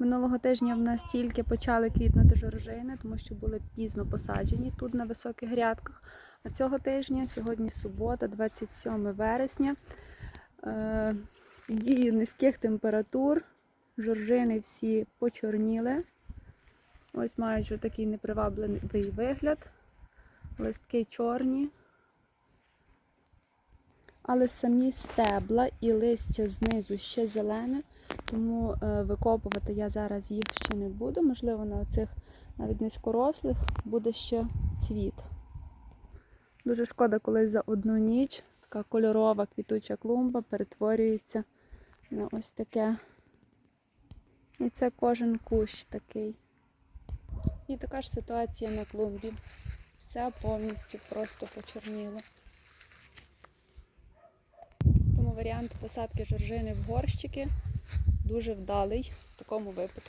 Минулого тижня в нас тільки почали квітнути жоржини, тому що були пізно посаджені тут на високих грядках. А цього тижня, сьогодні субота, 27 вересня, е, дією низьких температур жоржини всі почорніли. Ось мають такий непривабливий вигляд. Листки чорні. Але самі стебла і листя знизу ще зелене, тому е, викопувати я зараз їх ще не буду. Можливо, на оцих навіть низькорослих буде ще цвіт. Дуже шкода, коли за одну ніч така кольорова квітуча клумба перетворюється на ось таке. І це кожен кущ такий. І така ж ситуація на клумбі. Все повністю просто почорніло. Тому варіант посадки жоржини в горщики дуже вдалий в такому випадку.